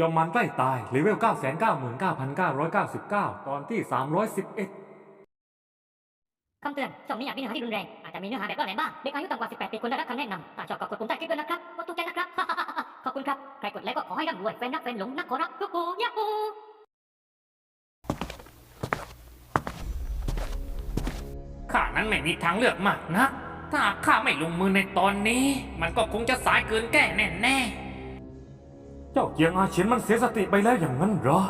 ยอมมันใกล้ตายเลเวล9 9 9 9 999 ตอนที่ 311คำเตือน ช่องนี้อาจมีเนื้อหาที่รุนแรง อาจจะมีเนื้อหาแบบว่าแหลมบ้าง เด็กอายุต่ำกว่า 18 ปีควรได้รับคำแนะนำถ้าชอบก็กดปุ่มใต้คลิปด้วยนะครับกดถูกใจนะครับ ขอบคุณครับ ใครกดไลค์ก็ขอให้ร่ำรวยแฟนนักแฟนหลงนักขอรับทุกคนยาฮูข้านั้นไม่มีทางเลือกมากนะ ถ้าหากข้าไม่ลงมือในตอนนี้ มันก็คงจะสายเกินแก้แน่ เจ้าเกียงอาเฉียนมันเสียสติไปแล้วอย่างนั้นเหรอ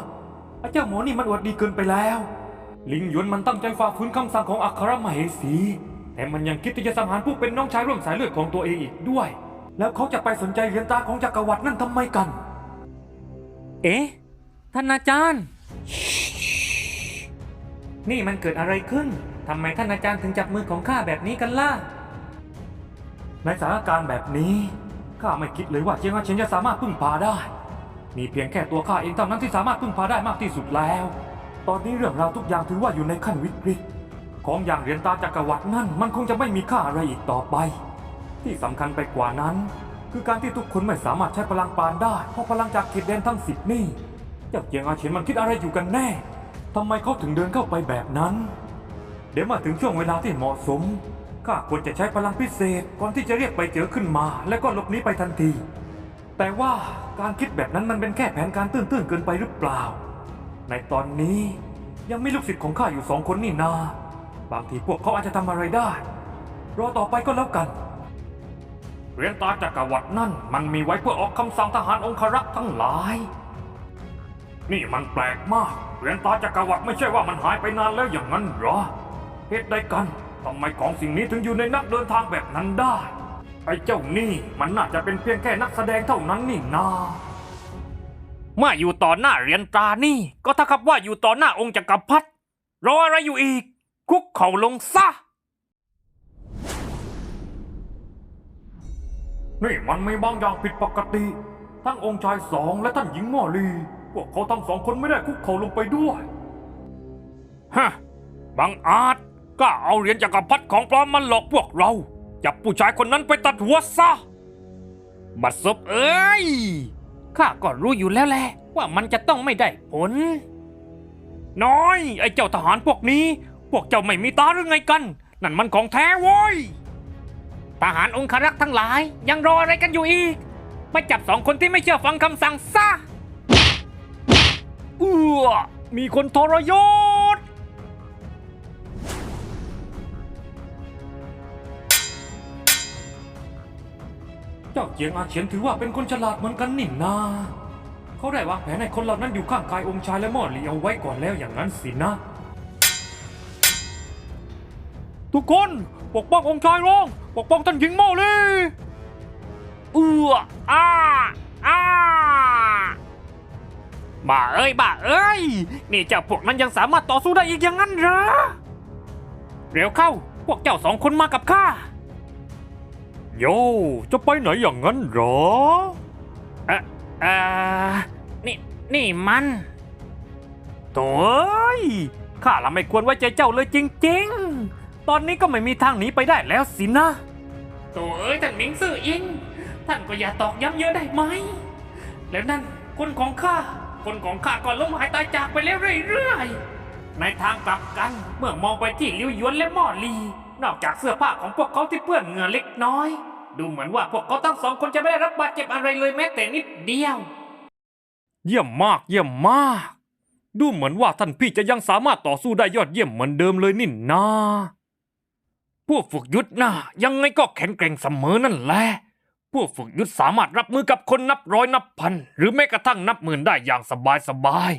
ไอ้เจ้าหมอนี่มันอวดดีเกินไปแล้ว ลิงหยวนมันตั้งใจฝ่าฝืนคำสั่งของอัครมเหสี แต่มันยังคิดที่จะสังหารผู้เป็นน้องชายร่วมสายเลือดของตัวเองอีกด้วย แล้วเขาจะไปสนใจเหรียญตาของจักรวรรดินั่นทำไมกัน เอ๊ะท่านอาจารย์ นี่มันเกิดอะไรขึ้นทำไมท่านอาจารย์ถึงจับมือของข้าแบบนี้กันล่ะ ในสถานการณ์แบบนี้ข้าไม่คิดเลยว่าเจียงอาเฉียนจะสามารถพึ่งพาได้ มีเพียงแค่ตัวข้าเองเท่านั้นที่สามารถพึ่งพาได้มากที่สุดแล้ว ตอนนี้เรื่องราวทุกอย่างถือว่าอยู่ในขั้นวิกฤต ของอย่างเหรียญตาจักรวรรดินั่นมันคงจะไม่มีค่าอะไรอีกต่อไป ที่สำคัญไปกว่านั้น คือการที่ทุกคนไม่สามารถใช้พลังปานได้ เพราะพลังจากเขตแดนทั้งสิบนี่เจ้าเจียงอาเฉียนมันคิดอะไรอยู่กันแน่ทำไมเขาถึงเดินเข้าไปแบบนั้น เดี๋ยวมาถึงช่วงเวลาที่เหมาะสมข้าควรจะใช้พลังพิเศษก่อนที่จะเรียกไปเจอขึ้นมา แล้วก็หลบหนีไปทันที แต่ว่าการคิดแบบนั้นมันเป็นแค่แผนการตื้นๆเกินไปหรือเปล่า ในตอนนี้ยังมีลูกศิษย์ของข้าอยู่สองคนนี่นา บางทีพวกเขาอาจจะทำอะไรได้ รอต่อไปก็แล้วกันเรียญตาจักรวรรดินั่นมันมีไว้เพื่อออกคำสั่งทหารองครักษ์ทั้งหลาย นี่มันแปลกมากเรียญตาจักรวรรดิไม่ใช่ว่ามันหายไปนานแล้วอย่างนั้นเหรอ เหตุใดกันทำไมของสิ่งนี้ถึงอยู่ในนักเดินทางแบบนั้นได้ ไอ้เจ้านี่มันน่าจะเป็นเพียงแค่นักแสดงเท่านั้นนี่นาๆเมื่ออยู่ต่อหน้าเหรียญตรานี่ ก็เท่ากับว่าอยู่ต่อหน้าองค์จักรพรรดิรออะไรอยู่อีก คุกเข่าลงซะนี่มันมีบางอย่างผิดปกติ ทั้งองค์ชายสองและท่านหญิงม่อลี พวกเขาทั้งสองคนไม่ได้คุกเข่าลงไปด้วยฮะบังอาจกล้าเอาเหรียญจักรพรรดิของปลอมมาหลอกพวกเรา จับผู้ชายคนนั้นไปตัดหัวซะ บัดซบเอ้ย ข้าก็รู้อยู่แล้วแหละว่ามันจะต้องไม่ได้ผล น้อย ไอ้เจ้าทหารพวกนี้ พวกเจ้าไม่มีตาหรือไงกัน นั่นมันของแท้โว้ย ทหารองครักษ์ทั้งหลาย ยังรออะไรกันอยู่อีกไปจับสองคนที่ไม่เชื่อฟังคำสั่งซะอื้อมีคนทรยศ เจ้าเจียงอาเฉียนถือว่าเป็นคนฉลาดเหมือนกันนี่นาเขาได้วางแผนให้คนเหล่านั้นอยู่ข้างกายองค์ชายและม่อลีเอาไว้ก่อนแล้วอย่างนั้นสินะ ทุกคนปกป้ององค์ชายร้อง ปกป้องท่านหญิงโมเลยเอืออ้าอ้าบ้าเอ้ยบ้าเอ้ย นี่เจ้าพวกนั้นยังสามารถต่อสู้ได้อีกอย่างนั้นเหรอ เร็วเข้า พวกเจ้าสองคนมากับข้า โย จะไปไหนอย่างนั้นหรอเอ่อเอ่อนี่นี่มันโถ่เอ้ยข้าละไม่ควรไว้ใจเจ้าเลยจริง ๆ ตอนนี้ก็ไม่มีทางหนีไปได้แล้วสินะโถ่เอ้ยท่านหมิงซื่ออิง ท่านก็อย่าตอกย้ำเยอะได้ไหม แล้วนั่นคนของข้า คนของข้าก็ล้มหายตายจากไปแล้วเรื่อยๆ ในทางกลับกันเมื่อมองไปที่ลิวยวนและหม่อลี นอกจากเสื้อผ้าของพวกเขาที่เปื้อนเหงื่อเล็กน้อย ดูเหมือนว่าพวกเขาทั้งสองคนจะไม่ได้รับบาดเจ็บอะไรเลยแม้แต่นิดเดียว เยี่ยมมากเยี่ยมมาก ดูเหมือนว่าท่านพี่จะยังสามารถต่อสู้ได้ยอดเยี่ยมเหมือนเดิมเลยนี่นาพวกฝึกยุทธน่ะยังไงก็แข็งแกร่งเสมอนั่นแหละพวกฝึกยุทธสามารถรับมือกับคนนับร้อยนับพัน หรือแม้กระทั่งนับหมื่นได้อย่างสบายสบาย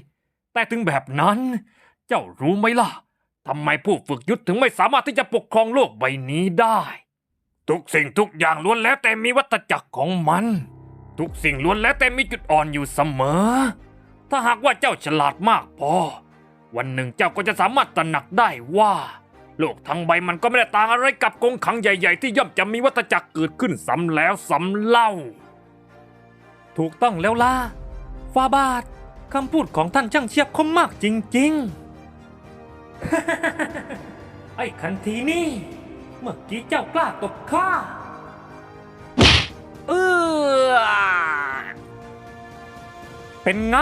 แต่ถึงแบบนั้น เจ้ารู้ไหมล่ะ ทำไมผู้ฝึกยุทธถึงไม่สามารถที่จะปกครองโลกใบนี้ได้ ทุกสิ่งทุกอย่างล้วนแล้วแต่มีวัฏจักรของมัน ทุกสิ่งล้วนแล้วแต่มีจุดอ่อนอยู่เสมอ ถ้าหากว่าเจ้าฉลาดมากพอ วันหนึ่งเจ้าก็จะสามารถตระหนักได้ว่า โลกทั้งใบมันก็ไม่ได้ต่างอะไรกับกรงขังใหญ่ ๆ ที่ย่อมจะมีวัฏจักรเกิดขึ้นซ้ำแล้วซ้ำเล่า ถูกต้องแล้วล่ะฟาบาทคำพูดของท่านช่างเฉียบคมมากจริง ๆ ไอ้คันทีนี่ เมื่อกี้เจ้ากล้าตบข้าเออเป็นไง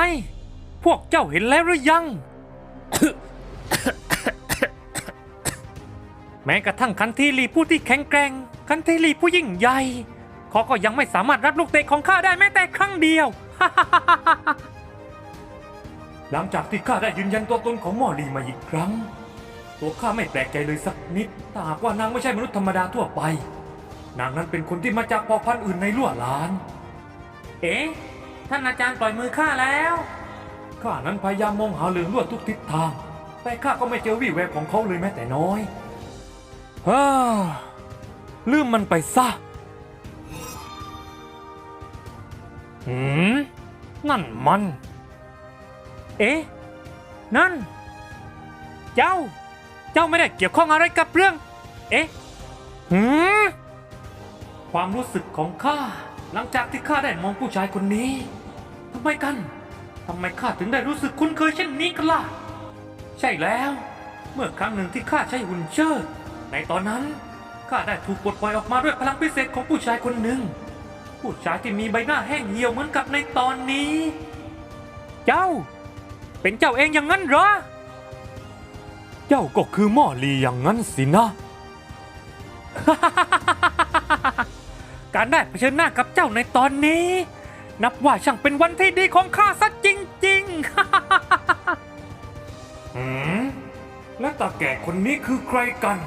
พวกเจ้าเห็นแล้วหรือยัง แม้กระทั่งคันทีลีผู้ที่แข็งแกร่ง คันทีลีผู้ยิ่งใหญ่เขาก็ยังไม่สามารถรับลูกเตะของข้าได้แม้แต่ครั้งเดียว หลังจากที่ข้าได้ยืนยันตัวตนของหมอลีมาอีกครั้ง ตัวข้าไม่แปลกใจเลยสักนิดถ้าหากว่านางไม่ใช่มนุษย์ธรรมดาทั่วไป นางนั้นเป็นคนที่มาจากเผ่าพันธุ์อื่นในลั่วล้าน เอ๊ะท่านอาจารย์ปล่อยมือข้าแล้วข้านั้นพยายามมองหาเรืองลวดทุกทิศทาง แต่ข้าก็ไม่เจอวี่แววของเขาเลยแม้แต่น้อยฮ่าลืมมันไปซะหืมนั่นมัน เอ๊ะ นั่น เจ้า เจ้าไม่ได้เกี่ยวข้องอะไรกับเรื่อง เอ๊ะหืมความรู้สึกของข้าหลังจากที่ข้าได้มองผู้ชายคนนี้ทำไมกันทำไมข้าถึงได้รู้สึกคุ้นเคยเช่นนี้กันล่ะ ใช่แล้ว เมื่อครั้งหนึ่งที่ข้าใช้หุ่นเชิดในตอนนั้นข้าได้ถูกปลดปล่อยออกมาด้วยพลังพิเศษของผู้ชายคนหนึ่ง ผู้ชายที่มีใบหน้าแห้งเหี่ยวเหมือนกับในตอนนี้ เจ้า เป็นเจ้าเองอย่างนั้นเหรอ เจ้าก็คือหม่อลีอย่างนั้นสินะ การได้เผชิญหน้ากับเจ้าในตอนนี้ นับว่าช่างเป็นวันที่ดีของข้าซะจริงหืม และตาแก่คนนี้คือใครกัน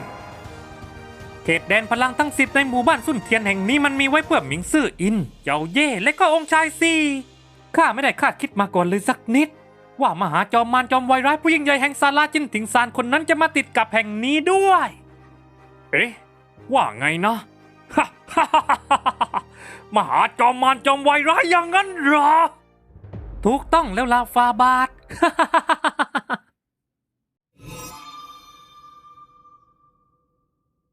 ๆเขตแดนพลังทั้งสิบในหมู่บ้านสุนเทียนแห่งนี้มันมีไว้เพื่อหมิงซื่ออิน เจ้าเย่และก็องค์ชายซีข้าไม่ได้คาดคิดมาก่อนเลยสักนิด ว่ามหาจอมมารจอมไวร้ายผู้ยิ่งใหญ่แห่งซาลาจินถิงซานคนนั้นจะมาติดกับแห่งนี้ด้วย เอ๊ะ ว่าไงนะฮ่าฮ่าฮ่ามหาจอมมารจอมไวร้ายอย่างนั้นเหรอ ถูกต้องแล้วลาฟาบาท